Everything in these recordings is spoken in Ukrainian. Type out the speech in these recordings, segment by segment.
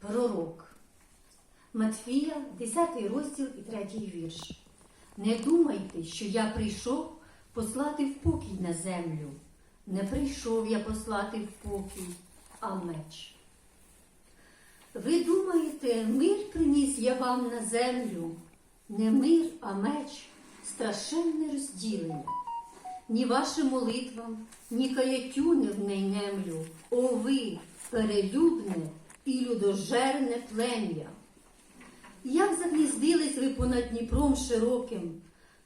Пророк. Матфія, 10 розділ і 3 вірш. Не думайте, що я прийшов послати в покій на землю. Не прийшов я послати в покій, а меч. Ви думаєте, мир приніс я вам на землю? Не мир, а меч, страшенне розділення. Ні вашим молитвам, ні каяттю не внайнемлю. О ви, перелюбне і людожерне плем'я. Як загніздились ви понад Дніпром широким,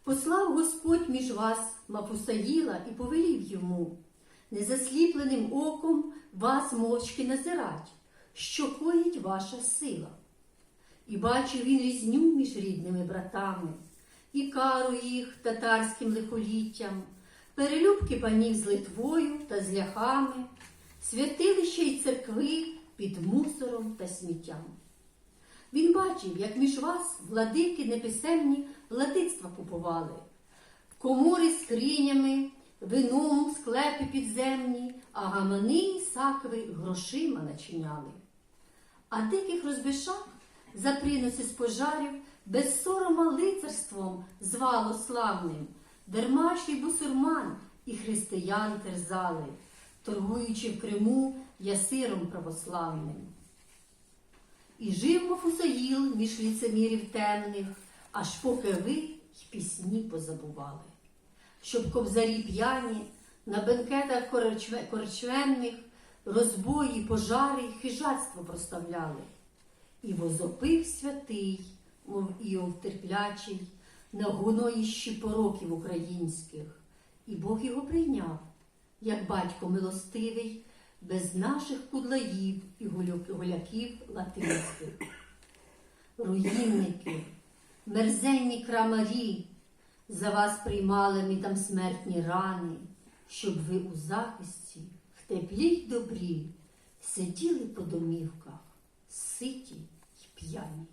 послав Господь між вас Мафусаїла і повелів йому, незасліпленим оком вас мовчки назирать, що коїть ваша сила. І бачив він різню між рідними братами, і кару їх татарським лихоліттям, перелюбки панів з Литвою та з ляхами, святилища й церкви під мусором та сміттям. Він бачив, як між вас владики неписемні владицтва купували, комори з скринями, вином, склепи підземні, а гамани й сакви грошима начиняли. А диких розбишак за приноси з пожарів без сорома лицарством звало славним, дермаш і бусурман і християн терзали, торгуючи в Криму ясиром православним. І жив Мафусаїл між ліцемірів темних, аж поки ви й пісні позабували, щоб кобзарі п'яні на бенкетах корчменних розбої, пожари й хижацтво проставляли. І возопив святий, мов Іов терплячий, на гуноїщі пороків українських, і Бог його прийняв, як батько милостивий, без наших кудлаїв і гуляків латинських. Руїнники, мерзенні крамарі, за вас приймали ми там смертні рани, щоб ви у захисті, в теплі й добрі, сиділи по домівках, ситі й п'яні.